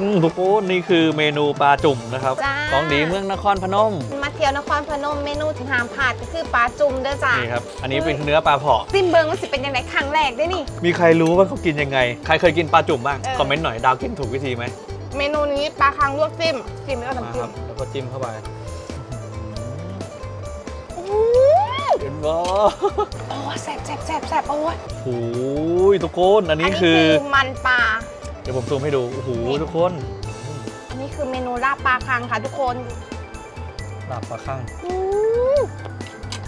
อืมทุกคนนี่คือเมนูปลาจุ่มนะครับจ้า ของดีเมืองนครพนมมาเที่ยวนครพนมเมนูที่ห้ามพลาดก็คือปลาจุ่มเด้อจ้านี่ครับอันนี้เป็นเนื้อปลาเผาะซิมเบิงมันสิเป็นยังไงครั้งแรกได้นี่ มีใครรู้ว่าเขากินยังไง ใครเคยกินปลาจุ่มบ้างเออ คอมเมนต์หน่อยดาวกินถูกวิธีไหมเมนูนี้ปลาคังลวกจิ้มจิ้มแล้วก็มาน้ำคจิ้รัมบแล้วก็จิ้มเข้าไปอื้อเห็นบ่โอ้แซ่บแซ่บแซ่บแซ่บโอ้ยโอ้ยทุกคนอันนี้คือมันปลา เดี๋ยวผมซูมให้ดู โอ้โหนี่ทุกคนอันนี้คือเมนูลาบปลาคังค่ะทุกคนลาบปลาข้างอื้อ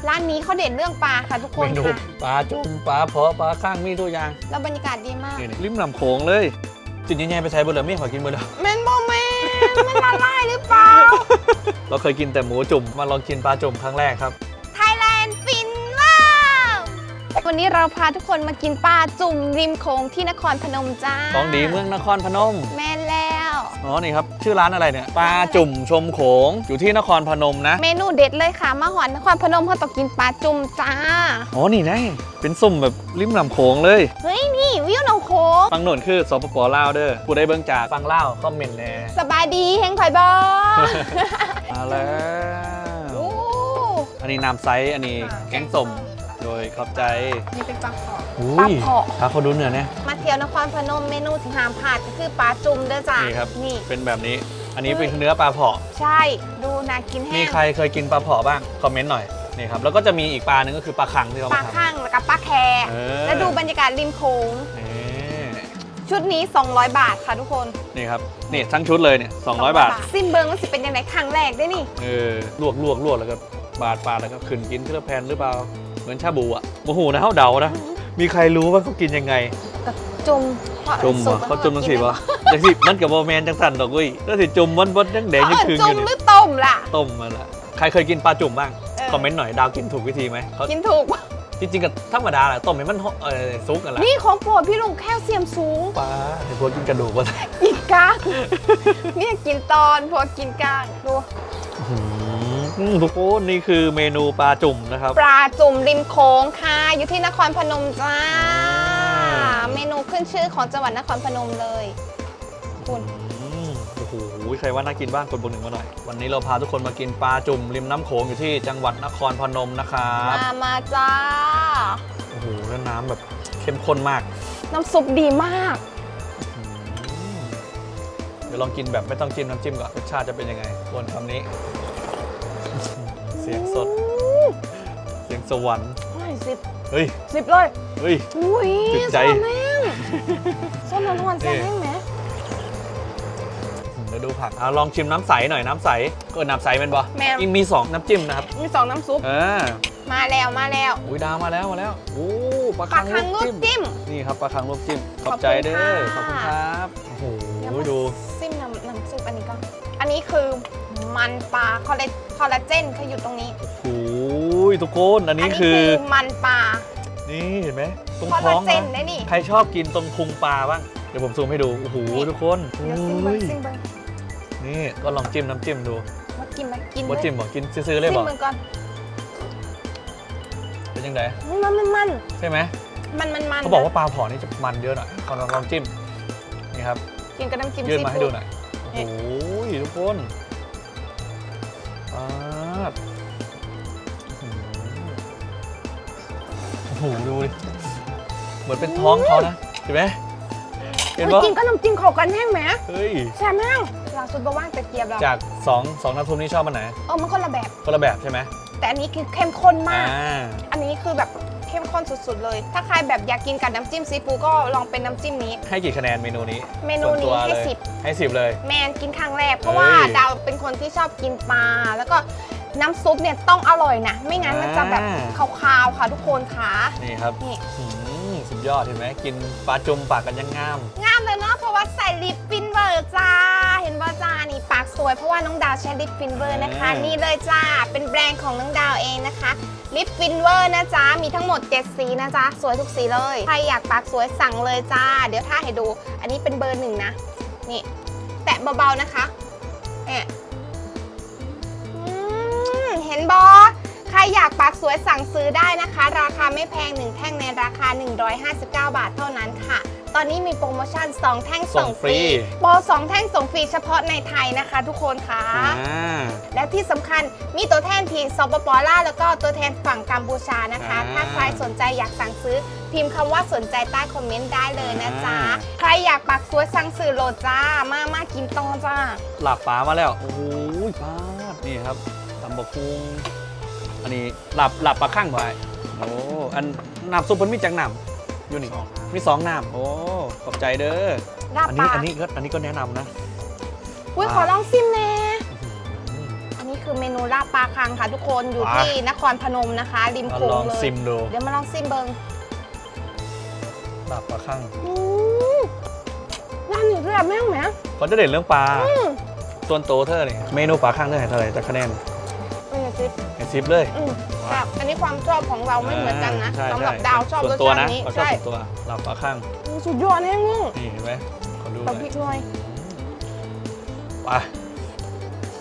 ร้านนี้เขาเด่นเรื่องปลาค่ะทุกคเมนนูค่ะปลาจุ่มปลาเผาะปลาข้างมีตัวอย่างแล้วบรรยากาศดีมากนี่ริมลำโขงเลยจินยังไงไปใช้บนเรือไม่ขอกินบนเรือแมนบอแมนมันละลายหรือเปล่า เราเคยกินแต่หมูจุ่มมาลองกินปลาจุ่มครั้งแรกครับ วันนี้เราพาทุกคนมากินปลาจุ่มริมโขงที่นครพนมจ้าของดีเมืองนครพนม แม่นแล้วอ๋อนี่ครับชื่อร้านอะไรเนี่ยปลาจุ่มชมโขงอยู่ที่นครพนมนะ เมนูเด็ดเลยค่ะมาหอนนครพนมเขาต้องกินปลาจุ่มจ้าอ๋อนี่ไงเป็นสุ่มแบบริมลำโขงเลยเฮ้ยนี่วิวหนองโขงฟังโน่นคือสปปลาวเด้อผู้ได้เบิ่งจากฟังเล่าวคอมเมนต์แน่สบายดีเฮงไผ่บอมาแล้วโอ้อันนี้น้ำไซส์อันนี้แกงส้ม โดยขอบใจนี่เป็นปลาเผาะอุ้ปลายเผาะถ้าเขาดูเนื้อเนี่ย มาเที่ยวนครพนมเมนูที่ห้ามพลาดก็คือปลาจุ่มเด้อจ้านี่ครับ นี่ เป็นแบบนี้ อันนี้เป็นเนื้อปลาเผาะ ใช่ดูน่ากินแห้มีงใครเคยกินปลาเผาะบ้าง คอมเมนต์หน่อย นี่ครับ แล้วก็จะมีอีกปลาหนึ่งก็คือปลาคังที่เขาปลามาทข้างแล้วก็ปลาแคำเออ แล้วดูบรรยากาศริมโขงนี่ชุดนี้ 200 บาทค่ะทุกคนนี่ครับ นี่ทั้งชุดเลยเนี่ย200บาท ซิมเบิงมันสิเป็นยังไงครั้งแรกได้นี่ เออ ลวกลวกลวกแล้วก็บาดปาดแล้วก็ขึ้นกินเครื่องแพนหรือเปล่า เหมือนชาบูอะโมโหนะเขาเดานะ มีใครรู้ว่าเขากินยังไงจุ่มจุ่มเหรอเขาจุ่มจังสิวะจังสิมันกับโมแมนจังสันดอกเว้ยแล้วสิจุ่มมันบดยังแดงยังเออคืนอจุ่มยู่หรืเนี่ยอต้มล่ะ ต้มมาละใครเคยกินปลาจุ่มบ้างเออ คอมเมนต์หน่อยดาวกินถูกวิธีไหมเขากินถูกจริงๆกับธรรมดาแหละต้มให้มันเออซุกกันแหละนี่ของโปรดพี่ลุงแคลเซียมสูงปลาไอ้พวกกินกระดูกวะกินก้างเนี่ยกินตอนพอกินก้างดูอืม ทุกคนนี่คือเมนูปลาจุ่มนะครับ ปลาจุ่มริมโขงค่ะ อยู่ที่นครพนมจ้าอ่าเมนูขึ้นชื่อของจังหวัดนครพนมเลย คุณอืมโอ้โหใครว่าน่ากินบ้างกดบนหนึ่งมาหน่อย วันนี้เราพาทุกคนมากินปลาจุ่มริมน้ำโขงอยู่ที่จังหวัดนครพนมนะครับ มามาจ้า โอ้โหแล้วน้ำแบบเข้มข้นมาก น้ำซุปดีมากอืมเดี๋ยวลองกินแบบไม่ต้องจิ้มน้ำจิ้มก่อนรสชาติจะเป็นยังไงบนคำนี้ เสียงสด เสียงสวรรค์ไม่สิบเฮ้ยสิบเลยเฮ้ยอุ้ยจุดใจส้มแม่งส้มนวลๆแซ่บแม่งไหมเดี๋ยวดูผักเอาลองชิมน้ำใสหน่อยน้ำใสก็น้ำใสเป็นบ่แม่มีสองน้ำจิ้มนะครับ มีสองน้ำซุปเออมาแล้วมาแล้วอุ้ยดาวมาแล้วมาแล้วโอ้ปลาปลาคังคังลลววกกจิ้มจิ้มนี่ครับปลาคังลวกจิ้มขขออบบใจคุณเด้อขอบค่ะคุณครับโอ้โหเดี๋ยวมาดูซิมน้ำน้ำซุปอันนี้ก่อนอันนี้คือ มันปลาคอลลาคอลลาเจนเขาอยู่ตรงนี้โอ้ยทุกคนอันนี้คือมันปลา นี่เห็นไหมตรงคอลท้ลาองเจนนะได้นี่ใครชอบกินตรงพุงปลาบ้างเดี๋ยวผมซูมให้ดูโอ้โหนี่ทุกคนเดี๋ยวซิมเบิอุ้งยซิมเบิงนี่ก็ลองจิ้มน้ำจิ้มดูว่ากินไหมกินว่าจิ้มบอกกินซื้อๆเลยซิบมอกเบิงก่อนเป็นยังไงมันมันมันใช่ไหมมันมันมันเขาบอกว่าปลาเผอนี่จะมันเยอะหน่อยลองลองลองจิ้มนี่ครับกินกับน้ำจิ้มยื่นซีมาให้ฟู้ดูดหน่อยนี่โอ้ยทุกคน โอ้โหดูดิเหมือนเป็นท้องเขานะเห็นไหมเห็นอุ๊ยปะกินกับน้ำจิ้มเข้ากันแห้งไหมเฮ้ยแซ่บแห้งล่าสุดบะว่างตะเกียบเราจากสองสองน้ำซุปนี้ชอบมันไหนเออมันคนละแบบคนละแบบใช่ไหมแต่อันนี้คือเข้มข้นมากอ่าอันนี้คือแบบเข้มข้นสุดๆเลย ถ้าใครแบบอยากกินกับน้ำจิ้มซีฟู้ดก็ลองเป็นน้ำจิ้มนี้ ให้กี่คะแนนเมนูนี้ เมนูส่วนี้ตัวให้เลยสิบให้สิบเลย แมนกินครั้งแรกเพราะว่าเฮ้ยดาวเป็นคนที่ชอบกินปลาแล้วก็ น้ำซุปเนี่ยต้องอร่อยนะ ไม่งั้นมันจะแบบอ่าคาวๆค่ะทุกคนค่ะ นี่ครับนี่อืมสุดยอดเห็นไหมกินปลาจุ่มปากกันยังงาม งามเลยเนาะเพราะว่าใส่ลิปฟินเวอร์จ้า เห็นว่าจ้านี่ปากสวยเพราะว่าน้องดาวใช้ลิปฟินเวอร์นะคะอืมนี่เลยจ้าเป็นแบรนด์ของน้องดาวเองนะคะลิปฟินเวอร์นะจ๊ะ มีทั้งหมด 7 สีนะจ๊ะ สวยทุกสีเลย ใครอยากปากสวยสั่งเลยจ้า เดี๋ยวถ้าให้ดู อันนี้เป็นเบอร์หนึ่งนะ นี่ แตะเบาๆนะคะเนี่ยอืม เห็นบอใครอยากปากสวยสั่งซื้อได้นะคะ ราคาไม่แพงหนึ่งแท่งในราคา 159 บาทเท่านั้นค่ะ ตอนนี้มีโปรโมชั่น 2 แท่งส่ส่งงฟฟรีรีโปร2แท่งส่งฟรีเฉพาะในไทยนะคะทุกคนค่ะอ่าและที่สำคัญมีตัวแทนที่สปปลาวแล้วก็ตัวแทนฝั่งกัมพูชานะคะอ่าถ้าใครสนใจอยากสั่งซื้อ พิมพ์คำว่าสนใจใต้คอมเมนต์ได้เลยนะจ๊ะอ่าใครอยากปักสวยสั่งซื้อโหลดจ้า มามากินต่อจ้า หลับป๋ามาแล้ว โอ้โหป้าด นี่ครับตำบกคุงอันนี้หลับหลับปลาข้างบ่อยโอ้อันน้ำซุปมันมีจังน้ำอยู่นี่มีสองน้ำโอ้ขอบใจเด้อลาบอันปนี้ลาอันนี้ก็อันนี้ก็แนะนำนะ อุ้ยอ่าขอลองซิมแน่อื้อหืออันนี้คือเมนูลาบปลาคังค่ะทุกคนอยู่อ่าที่นครพนมนะคะ ริมมาโขงลองเลยซิมดูเดี๋ยวมาลองซิมเบิงหลับปลาข้างอืมร้านนี้เรียบแม่งไหม เขาจะเด่นเรื่องปลา อืม ส่วนโตเธอนี่เมนูปลาข้างเธอให้เท่าไหร่แต่คะแนนเป็นไงซิปให้ซิปเลย อืมแบบอันนี้ความชอบของเราไม่เหมือนกันนะใช่สำหรับใช่ดาวชอบส่รวสนตัวชานะตินี้เขาชอบใช่ส่วนตัวหลับปลาข้าง อืมสุดยอดแน่งงนี่เห็นไหมขอดูหเอาน่อยพริกหน่อยไป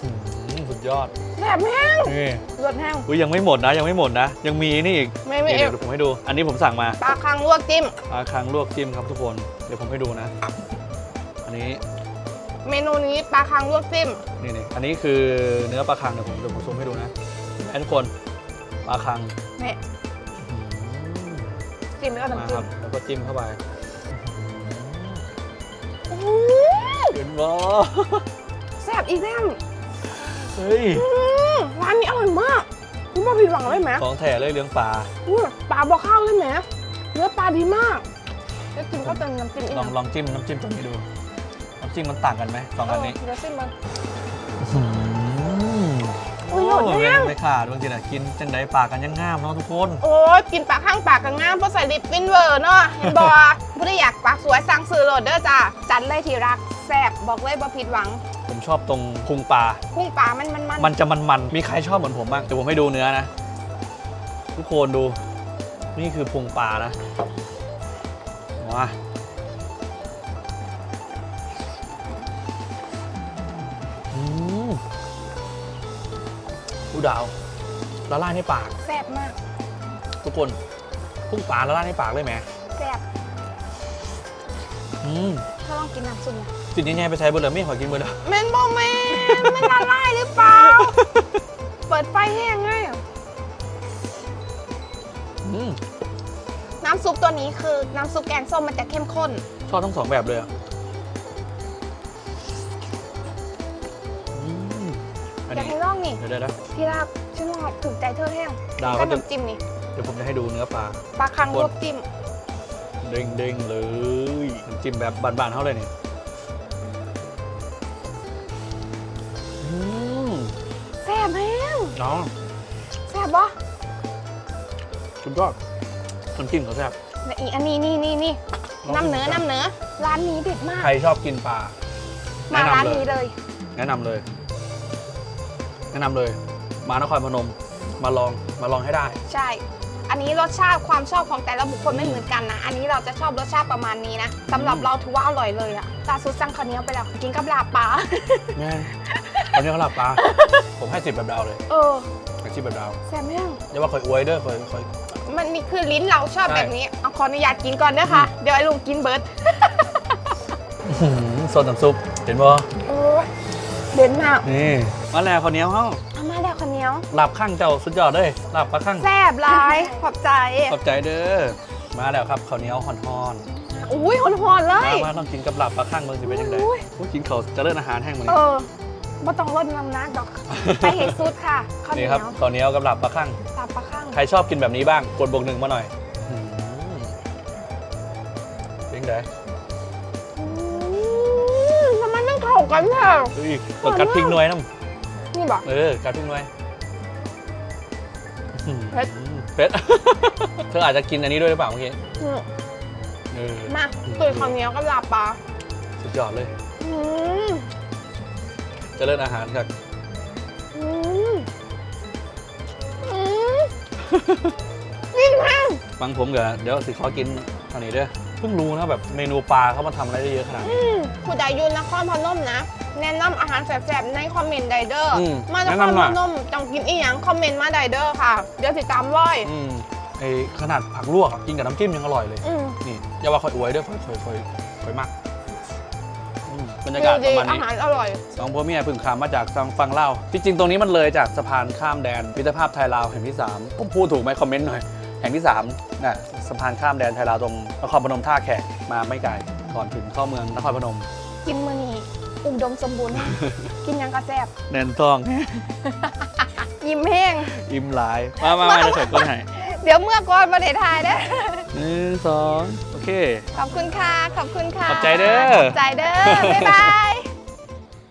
อื้อหือสุดยอด แบบแห้งนี่รสแห้งอุ้ยยังไม่หมดนะ ยังไม่หมดนะ ยังมีนี่อีกไม่ไม่เดี๋ยวเอเดี๋ยวผมให้ดู อันนี้ผมสั่งมาปลาคังลวกจิ้มปลาคังลวกจิ้มครับทุกคน เดี๋ยวผมให้ดูนะ อันนี้ เมนูนี้ปลาคังลวกจิ้ม นี่นี่อันนี้คือเนื้อปลาคังเดี๋ยวผมเดี๋ยวผมซูมให้ดูนะไอ้ทุกคนปลาคังเนี่ยอื้อจิ้มแล้วก็หือมาน้ำคจิ้รัมบแล้วก็จิ้มเข้าไปอื้อเห็นบ่แซ่บอีกแล้วเฮ้ยอืมร้านนี้อร่อยมากคุณมาผิดหวังเลยไหมของแท้เลยเลี้ยงปลาอุ้ยปลาบอกข้าวเลยไหมเนื้อปลาดีมากแล้วกินก็เติมน้ำจิ้มอีกลองลองจิ้มน้ำจิ้มตัวนี้ดู น้ำจิ้มมันต่างกันไหมสองอันนี้เดี๋ยวซิมมันโอ้โอ้ยโหดแห้งไม่ขาดบางทีน่ะกินจังไดปากกันยังงามเนาะทุกคนโอ้ยกินปลาข้างปากกันง่ามเพราะใส่ลิปฟินเวอร์เนาะเห็นบอผู้ที่อยากปากสวยสั่งซื้อโหลดเด้อจ้าจัดเลยที่รักแซ่บบอกเลยบ่ผิดหวังผมชอบตรงพุงปลาพุ่งปลามันมันมันมันจะมันๆ มีใครชอบเหมือนผมบ้างเดี๋ยวผมให้ดูเนื้อนะ ทุกคนดู นี่คือพุงปลานะมา ดูดาวละลายในปาก แซ่บมากทุกคนพุงปลาละลายในปากเลยไหมแซ่บอืมถ้าลองกินน้ำซุปนะจิตแย่ๆไปใช้เบอร์เลยไม่ขอกินเบอร์เด้อแมนบอแมนมันละลายหรือเปล่า เปิดไฟแห้งไงอืมน้ำซุปตัวนี้คือน้ำซุปแกงส้มมันจะเข้มข้น ชอบทั้งสองแบบเลยอะ นี่เดี๋ยวเดี๋ยวเดี๋ยวพี่ราบฉันว่าถูกใจเธอแห้งดาวก็ก็จะ น้ำจิ้มนี่เดี๋ยวผมจะให้ดูเนื้อปลา ปลาคังลวกจิ้มเด้งเด้งๆเลยน้ำจิ้มแบบบานๆเท่าเลยนี่อืมแซ่บแห้งน้องแซ่บปะคุณยอดน้ำจิ้มเขาแซ่บ และอีกอันนี้นี่นี่นี่ลองน้ำเนื้อชิมน้ำเนื้อร้านนี้เด็ดมาก ใครชอบกินปลา มาแนะร้านนำเลย นี้เลย แนะนำเลย แนะนำเลย มานครพนม มาลองมาลองให้ได้ ใช่ อันนี้รสชาติความชอบของแต่ละบุคคลไม่เหมือนกันนะ อันนี้เราจะชอบรสชาติประมาณนี้นะสำหรับเราถือว่าอร่อยเลยอะตาซุดสั่งข้าวเหนียวไปแล้วกินกับลาบปลา แม่นตอนนี้เขาหลับปลาผมให้สิบแบบดาวเลยเออให้สิบแบบดาวแซ่บแห้งเรียกว่าคอยอวยเด้อคอยคอยมันนี่คือลิ้นเราชอบใช่ แบบนี้เอาขออนุญาตกินก่อนเด้อค่ะ เดี๋ยวไอ้ลุงกินเบิร์ดอื้อหือโซนน้ำซุป เห็นบ่โอ้ยเด่นมากนี่ มาแล้วคนเหนี้ยวเฮ้าเอามาแล้วข้าวเหนียวหลับข้างเจ้าสุดยอดเลยหลับปลาข้างแซ่บหลายขอบใจ ขอบใจเด้อมาแล้วครับข้าวเหนียวห่อนอุ้ยหอนๆเลๆมายมาต้องกินกับหลับปลาข้างเมืองสิเป็นยังไงอุ้ยโอ้ยกินเขาวเจะเลิศอาหารแห้งมาเลเอยอไม่ต้องลดน้ำหนักดอก ไปเฮซุดค่ะข้าวเหนีนี่ยวครับข้าวเหนียวกับหลับปลาข้างตาปลาข้าง ใครชอบกินแบบนี้บ้าง กดบวกหนึ่งมาหน่อยอื้อหือเป็นไงอืมทำไมมันเข้ากันเนี่ยเฮ้ยกดกัดพริกหน่วยน้ นี่บอกำเออกัดพริกหน่วยอื้อหือเผ็ด เผ็ด เธออาจจะกินอันนี้ด้วยหรือเปล่าเมื่อกี้อืมเออมาตุยข้าวเหนียวกับลาบปลาสุดยอดเลย อืมเจะเลิศอาหารครับอืมอืมนี่แม่งฟังผมกับเดี๋ยวสิขอกินเท่านี้เด้อเพิ่งรู้นะแบบเมนูปลาเขามาทำอะไรได้เยอะขนาดนี้ อืมผู้ใดอยูนครพนมนะ แนะนำอาหารแซ่บๆในคอมเมนต์ไดเดอร์ อืมมานแนะครนำหน่พอย นมต้องกินอีหยังคอมเมนต์มาไดเดอร์ค่ะ เดี๋ยวติดตามร้อย อืมไอ้ขนาดผักลวกอะกินกับน้ำจิ้มยังอร่อยเลย อืมนี่อย่าว่าค่อยอวยเด้วยค่อยค่อยค่อยค่อยมากอืมบรรยากาศประมาณอานี้ หารอร่อย สองพ่อเมียเพึ่งขามมาจากทางฝั่งลาวที่จริงตรงนี้มันเลยจากสะพานข้ามแดนมิตรภาพไทยลาวแห่งที่ 3 ผมพูดถูกไหมคอมเมนต์หน่อย แห่งที่3น่ะสะพานข้ามแดนไทยลาวตรงนครพนมท่าแขกมาไม่ไกลก่อนถึงเข้าเมืองนครพนม กินมื้อนี้ อุดมสมบูรณ์กินหยังก็แซ่บ แน่นท้อง ยิ้มแห้ง อิ่มหลาย มามามาเดี๋ยวเสร็จก็ให้เดี๋ยวเมื่อก่อนประเทศไทยเด้อหนึ่งสองโอเค ขอบคุณค่ะ ขอบคุณค่ะ ขอบใจเด้อ ขอบใจเด้อ บ๊ายบาย